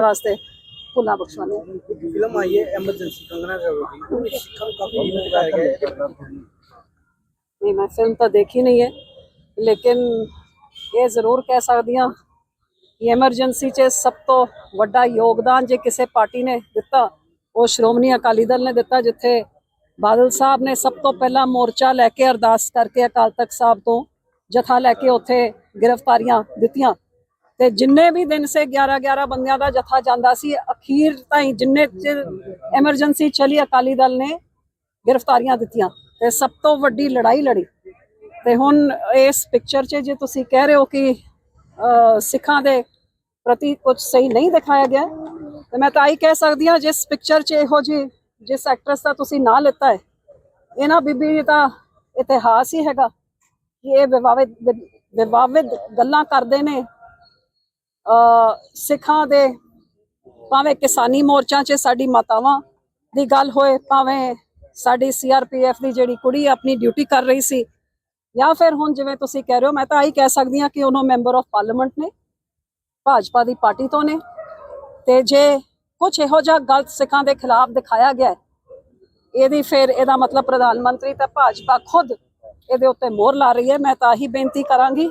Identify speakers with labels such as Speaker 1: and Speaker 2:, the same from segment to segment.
Speaker 1: ਵਾਸਤੇ ਭੁੱਲਾਂ ਬਖਸ਼ਵਾਨੇ
Speaker 2: ਫਿਲਮ ਆਈ ਹੈ ਐਮਰਜੈਂਸੀ ਕੰਗਨਾ ਰਣੌਤ ਦੀ ਸਿੱਖਾਂ ਨੂੰ ਕਾਫੀ ਹਿੰਮਤ ਦਿਖਾਇਆ ਗਿਆ ਹੈ
Speaker 1: ਨਹੀਂ ਮੈਂ ਫਿਲਮ ਤਾਂ ਦੇਖੀ ਨਹੀਂ ਹੈ ਲੇਕਿਨ ਇਹ ਜ਼ਰੂਰ ਕਹਿ ਸਕਦੀ ਹਾਂ ਕਿ ਐਮਰਜੈਂਸੀ 'ਚ ਸਭ ਤੋਂ ਵੱਡਾ ਯੋਗਦਾਨ ਜੇ ਕਿਸੇ ਪਾਰਟੀ ਨੇ ਦਿੱਤਾ ਉਹ ਸ਼੍ਰੋਮਣੀ ਅਕਾਲੀ ਦਲ ਨੇ ਦਿੱਤਾ ਜਿੱਥੇ ਬਾਦਲ ਸਾਹਿਬ ਨੇ ਸਭ ਤੋਂ ਪਹਿਲਾਂ ਮੋਰਚਾ ਲੈ ਕੇ ਅਰਦਾਸ ਕਰਕੇ ਅਕਾਲ ਤਖਤ ਸਾਹਿਬ ਤੋਂ ਜਥਾ ਲੈ ਕੇ ਉੱਥੇ ਗ੍ਰਿਫਤਾਰੀਆਂ ਦਿੱਤੀਆਂ ਤੇ ਜਿੰਨੇ ਵੀ ਦਿਨ ਸੇ 11 11 ਬੰਦਿਆਂ ਦਾ ਜਥਾ ਜਾਂਦਾ ਸੀ, ਅਖੀਰ ਤਾਈਂ ਜਿੰਨੇ ਚਿਰ ਐਮਰਜੈਂਸੀ ਚਲੀ, ਅਕਾਲੀ ਦਲ ਨੇ ਗ੍ਰਿਫਤਾਰੀਆਂ ਦਿੱਤੀਆਂ ਤੇ ਸਭ ਤੋਂ ਵੱਡੀ ਲੜਾਈ ਲੜੀ। ਤੇ ਹੁਣ ਇਸ ਪਿਕਚਰ 'ਚ ਜੇ ਤੁਸੀਂ ਕਹਿ ਰਹੇ ਹੋ ਕਿ ਸਿੱਖਾਂ ਦੇ ਪ੍ਰਤੀ ਕੁਝ ਸਹੀ ਨਹੀਂ ਦਿਖਾਇਆ ਗਿਆ, ਤੇ ਮੈਂ ਤਾਂ ਹੀ ਕਹਿ ਸਕਦੀ ਹਾਂ ਜਿਸ ਪਿਕਚਰ 'ਚ ਇਹੋ ਜੀ ਜਿਸ ਐਕਟਰਸ ਦਾ ਤੁਸੀਂ ਨਾਂ ਲਿੱਤਾ ਹੈ ਇਹਨਾਂ ਬੀਬੀ ਦਾ ਇਤਿਹਾਸ ਹੀ ਹੈਗਾ ਕਿ ਇਹ ਵਿਵਾਦਿਤ ਵਿਵਾਦਿਤ ਗੱਲਾਂ ਕਰਦੇ ਨੇ ਸਿੱਖਾਂ ਦੇ ਭਾਵੇਂ ਕਿਸਾਨੀ ਮੋਰਚਾ 'ਚ ਸਾਡੀ ਮਾਤਾਵਾਂ ਦੀ ਗੱਲ ਹੋਏ, ਭਾਵੇਂ ਸਾਡੀ ਸੀਆਰਪੀਐਫ ਦੀ ਜਿਹੜੀ ਕੁੜੀ ਆਪਣੀ ਡਿਊਟੀ ਕਰ ਰਹੀ ਸੀ, ਜਾਂ ਫਿਰ ਹੁਣ ਜਿਵੇਂ ਤੁਸੀਂ ਕਹਿ ਰਹੇ ਹੋ, ਮੈਂ ਤਾਂ ਆਹੀ ਕਹਿ ਸਕਦੀ ਹਾਂ ਕਿ ਉਹਨੋਂ ਮੈਂਬਰ ਆਫ ਪਾਰਲੀਮੈਂਟ ਨੇ, ਭਾਜਪਾ ਦੀ ਪਾਰਟੀ ਤੋਂ ਨੇ, ਤੇ ਜੇ ਕੁਝ ਇਹੋ ਜਿਹਾ ਗਲਤ ਸਿੱਖਾਂ ਦੇ ਖਿਲਾਫ ਦਿਖਾਇਆ ਗਿਆ, ਇਹਦੀ ਫਿਰ ਇਹਦਾ ਮਤਲਬ ਪ੍ਰਧਾਨ ਮੰਤਰੀ ਤਾਂ ਭਾਜਪਾ ਖੁਦ ਇਹਦੇ ਉੱਤੇ ਮੋਹਰ ਲਾ ਰਹੀ ਹੈ, ਮੈਂ ਤਾਂ ਆਹੀ ਬੇਨਤੀ ਕਰਾਂਗੀ।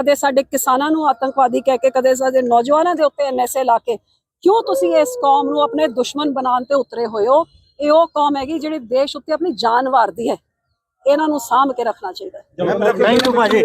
Speaker 1: ਕਦੇ ਸਾਡੇ ਕਿਸਾਨਾਂ ਨੂੰ ਆਤੰਕਵਾਦੀ ਕਹਿ ਕੇ, ਕਦੇ ਸਾਡੇ ਨੌਜਵਾਨਾਂ ਦੇ ਉੱਤੇ ਐਨਐਸਏ ਲਾ ਕੇ, ਕਿਉਂ ਤੁਸੀਂ ਇਸ ਕੌਮ ਨੂੰ ਆਪਣੇ ਦੁਸ਼ਮਣ ਬਣਾਉਣ ਤੇ ਉਤਰੇ ਹੋਏ ਹੋ? ਇਹ ਉਹ ਕੌਮ ਹੈਗੀ ਜਿਹੜੀ ਦੇਸ਼ ਉੱਤੇ ਆਪਣੀ ਜਾਨ ਵਾਰਦੀ ਹੈ। ਇਹਨਾਂ ਨੂੰ ਸਾਂਭ ਕੇ ਰੱਖਣਾ ਚਾਹੀਦਾ ਹੈ।
Speaker 3: ਥੈਂਕ ਯੂ ਭਾਜੀ।